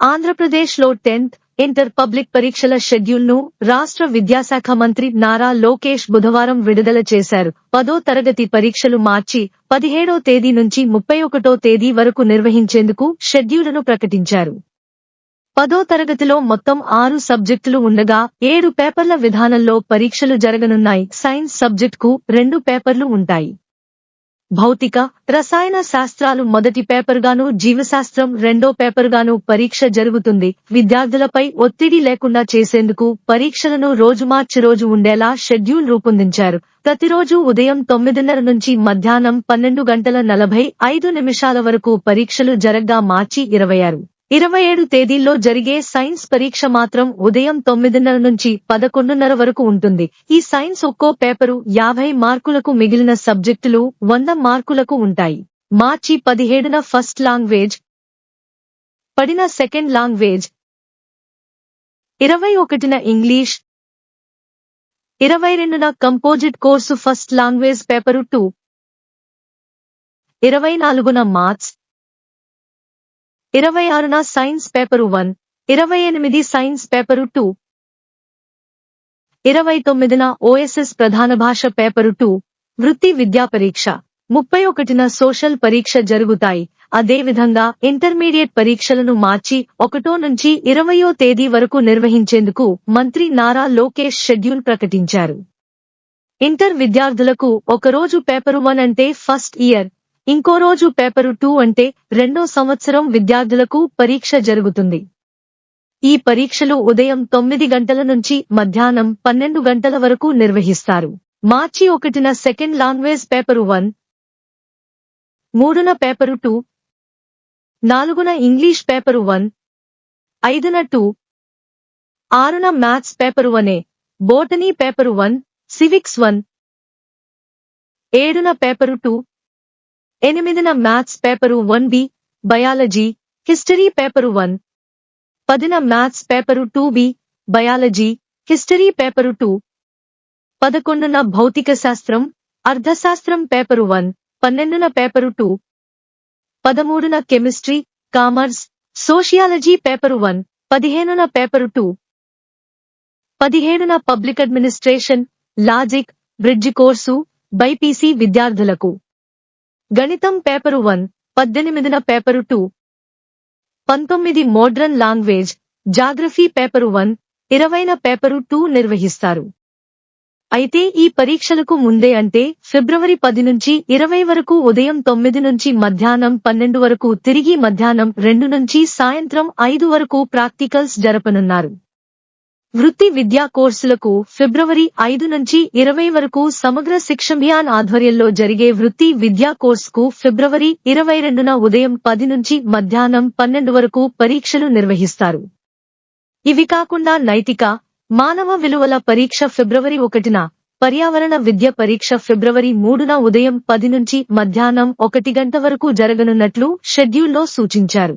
ఆంధ్రప్రదేశ్లో tenth inter public పరీక్షల షెడ్యూల్ను రాష్ట్ర విద్యాశాఖ మంత్రి నారా లోకేష్ బుధవారం విడుదల చేశారు. పదో తరగతి పరీక్షలు మార్చి పదిహేడో తేదీ నుంచి ముప్పై ఒకటో తేదీ వరకు నిర్వహించేందుకు షెడ్యూలును ప్రకటించారు. పదో తరగతిలో మొత్తం ఆరు సబ్జెక్టులు ఉండగా ఏడు పేపర్ల విధానంలో పరీక్షలు జరగనున్నాయి. సైన్స్ సబ్జెక్టుకు రెండు పేపర్లు ఉంటాయి. భౌతిక రసాయన శాస్త్రాలు మొదటి పేపర్గాను జీవశాస్త్రం రెండో పేపర్గాను పరీక్ష జరుగుతుంది. విద్యార్థులపై ఒత్తిడి లేకుండా చేసేందుకు పరీక్షలను రోజు మార్చి రోజు ఉండేలా షెడ్యూల్ రూపొందించారు. ప్రతిరోజు ఉదయం తొమ్మిదిన్నర నుంచి మధ్యాహ్నం పన్నెండు గంటల నలభై ఐదు నిమిషాల వరకు పరీక్షలు జరగ్గా మార్చి ఇరవై ఆరు. ఇరవై ఏడు తేదీల్లో జరిగే సైన్స్ పరీక్ష మాత్రం ఉదయం తొమ్మిదిన్నర నుంచి పదకొండున్నర వరకు ఉంటుంది. ఈ సైన్స్ ఒక్కో పేపరు యాభై మార్కులకు మిగిలిన సబ్జెక్టులు వంద మార్కులకు ఉంటాయి. మార్చి పదిహేడున ఫస్ట్ లాంగ్వేజ్ పడిన సెకండ్ లాంగ్వేజ్ ఇరవై ఒకటిన ఇంగ్లీష్ ఇరవై రెండున composite course first language paper two ఇరవై నాలుగున మార్క్స్ ఇరవై ఆరున సైన్స్ పేపరు వన్ ఇరవై ఎనిమిది సైన్స్ పేపరు టూ ఇరవై తొమ్మిదిన ఓఎస్ఎస్ ప్రధాన భాష పేపరు టూ వృత్తి విద్యా పరీక్ష ముప్పై ఒకటిన సోషల్ పరీక్ష జరుగుతాయి. అదేవిధంగా ఇంటర్మీడియట్ పరీక్షలను మార్చి ఒకటో నుంచి ఇరవయో తేదీ వరకు నిర్వహించేందుకు మంత్రి నారా లోకేష్ షెడ్యూల్ ప్రకటించారు. ఇంటర్ విద్యార్థులకు ఒకరోజు పేపరు వన్ అంటే ఫస్ట్ ఇయర్ ఇంకో రోజు పేపరు టూ అంటే రెండో సంవత్సరం విద్యార్థులకు పరీక్ష జరుగుతుంది. ఈ పరీక్షలు ఉదయం తొమ్మిది గంటల నుంచి మధ్యాహ్నం పన్నెండు గంటల వరకు నిర్వహిస్తారు. మార్చి ఒకటిన సెకండ్ లాంగ్వేజ్ పేపరు వన్ మూడున పేపరు టూ నాలుగున ఇంగ్లీష్ పేపరు వన్ ఐదున టూ ఆరున maths paper వనే botany paper one civics one ఏడున పేపరు టూ ఎనిమిదిన maths paper one B biology history paper one. పదిన maths paper two B biology history paper two. పదకొండున భౌతిక శాస్త్రం అర్థశాస్త్రం పేపరు వన్ పన్నెండున పేపరు టూ. పదమూడున chemistry commerce sociology paper one పదిహేనున పేపరు టూ. పదిహేడున public administration logic bridge course BiPC విద్యార్థులకు. గణితం పేపరు వన్ పద్దెనిమిదిన పేపరు టూ. పంతొమ్మిది modern language geography paper one ఇరవైన పేపరు టూ నిర్వహిస్తారు. అయితే ఈ పరీక్షలకు ముందే అంటే ఫిబ్రవరి పది నుంచి ఇరవై వరకు ఉదయం తొమ్మిది నుంచి మధ్యాహ్నం పన్నెండు వరకు తిరిగి మధ్యాహ్నం రెండు నుంచి సాయంత్రం ఐదు వరకు ప్రాక్టికల్స్ జరపనున్నారు. వృత్తి విద్యా కోర్సులకు ఫిబ్రవరి ఐదు నుంచి ఇరవై వరకు సమగ్ర శిక్షభియాన్ ఆధ్వర్యంలో జరిగే వృత్తి విద్యా కోర్సుకు ఫిబ్రవరి ఇరవై రెండున ఉదయం పది నుంచి మధ్యాహ్నం పన్నెండు వరకు పరీక్షలు నిర్వహిస్తారు. ఇవి కాకుండా నైతిక మానవ విలువల పరీక్ష ఫిబ్రవరి ఒకటిన పర్యావరణ విద్య పరీక్ష ఫిబ్రవరి మూడున ఉదయం పది నుంచి మధ్యాహ్నం ఒకటి గంట వరకు జరగనున్నట్లు షెడ్యూల్లో సూచించారు.